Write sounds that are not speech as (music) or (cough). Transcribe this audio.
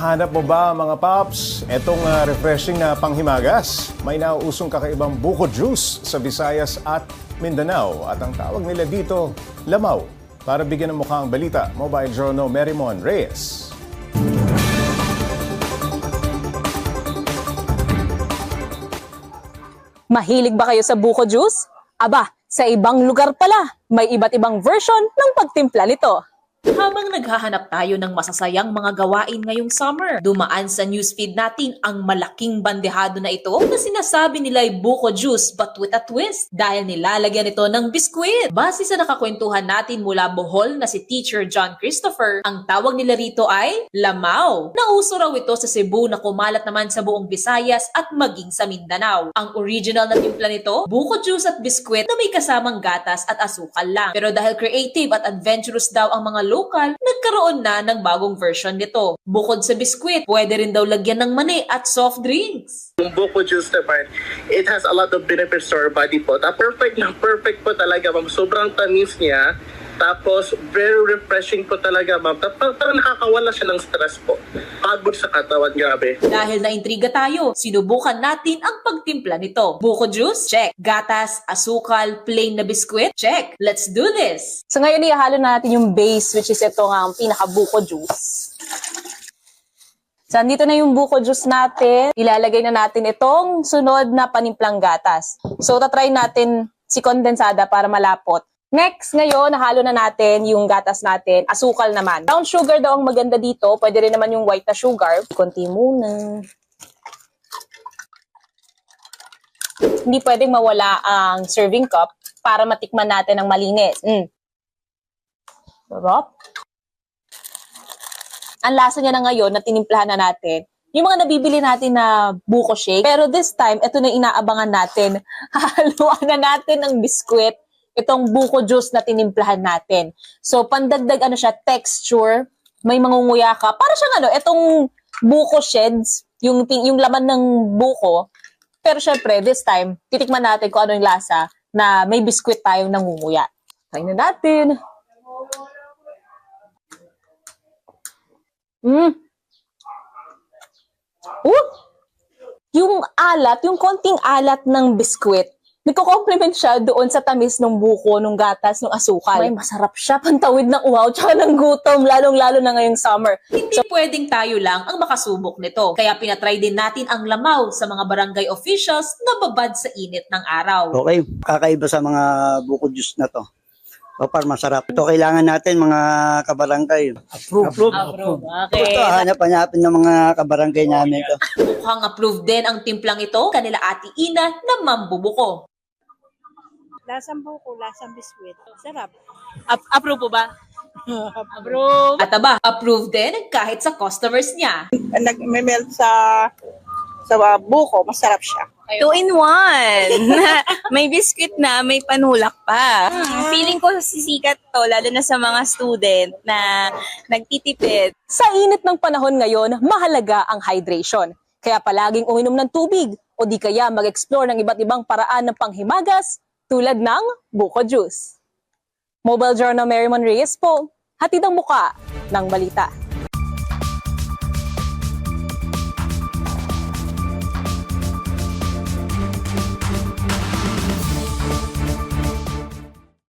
Hanap mo ba mga paps? Etong ah, refreshing na panghimagas. May nauusong kakaibang buko juice sa Visayas at Mindanao. At ang tawag nila dito, lamaw. Para bigyan ng mukha ang balita, Mobile Journal Merimon Reyes. Mahilig ba kayo sa buko juice? Aba, sa ibang lugar pala, may iba't ibang version ng pagtimpla nito. Habang naghahanap tayo ng masasayang mga gawain ngayong summer, dumaan sa newsfeed natin ang malaking bandehado na ito na sinasabi nila ay buko juice but with a twist dahil nilalagyan ito ng biskwit. Base sa nakakwentuhan natin mula Bohol na si Teacher John Christopher, ang tawag nila rito ay lamaw. Nauso raw ito sa Cebu na kumalat naman sa buong Visayas at maging sa Mindanao. Ang original na timpla nito, buko juice at biskwit na may kasamang gatas at asukal lang. Pero dahil creative at adventurous daw ang mga local, nagkaroon na ng bagong version nito. Bukod sa biskwit, pwede rin daw lagyan ng mani at soft drinks. Yung buko juice naman, it has a lot of benefits to our body po. Ta perfect na perfect po talaga, ma'am. Sobrang tamis niya. Tapos, very refreshing po talaga, ma'am. Parang, parang nakakawala siya ng stress po. Pagod sa katawan, grabe. Dahil naintriga tayo, sinubukan natin ang pagtimpla nito. Buko juice? Check. Gatas, asukal, plain na biskwit? Check. Let's do this! So ngayon ihalo natin yung base which is ito nga ang pinaka-buko juice. So andito na yung buko juice natin. Ilalagay na natin itong sunod na panimplang gatas. So tatry natin si kondensada para malapot. Next, ngayon, nahalo na natin yung gatas natin. Asukal naman. Brown sugar daw ang maganda dito. Pwede rin naman yung white na sugar. Konti muna. Hindi pwedeng mawala ang serving cup para matikman natin ng malinis. Mm. Ang lasa niya na ngayon na tinimplahan na natin, yung mga nabibili natin na buko shake. Pero this time, ito na inaabangan natin. (laughs) Haluan na natin ng biskwit itong buko juice na tinimplahan natin. So, pandagdag ano siya, texture, may mangunguya ka. Para siyang ano, itong buko sheds, yung, yung laman ng buko. Pero syempre, this time, titikman natin kung ano yung lasa na may biskwit tayong nangunguya. Try na natin. Mm. Uh! Yung alat, yung konting alat ng biskwit, nagko-complement siya doon sa tamis ng buko, ng gatas, ng asukal. May masarap siya, pantawid ng uhaw, (laughs) tsaka ng gutom, lalong-lalo na ngayong summer. Hindi pwedeng tayo lang ang makasubok nito. Kaya pinatry din natin ang lamaw sa mga barangay officials na babad sa init ng araw. Okay, kakaiba sa mga buko juice na to. O par masarap. Ito kailangan natin mga kabarangay. Approve. Approve. Approve. Okay. Ito, hanap-hanapin ng mga kabarangay namin ito. Mukhang approved din ang timplang ito kanila Ate Ina na mambubuko. Lasang buko, lasang biskwit. Sarap. approve po ba? approve. At aba, approved din kahit sa customers niya. Nag-melt sa sa uh, buko, masarap siya. Two in one. (laughs) may biscuit na, may panulak pa. Feeling ko sisikat to, lalo na sa mga student na nagtitipid. Sa init ng panahon ngayon, mahalaga ang hydration. Kaya palaging uminom ng tubig o di kaya mag-explore ng iba't ibang paraan ng panghimagas tulad ng buko juice. Mobile Journal Merrimon Reyes po, hatid ang muka ng balita.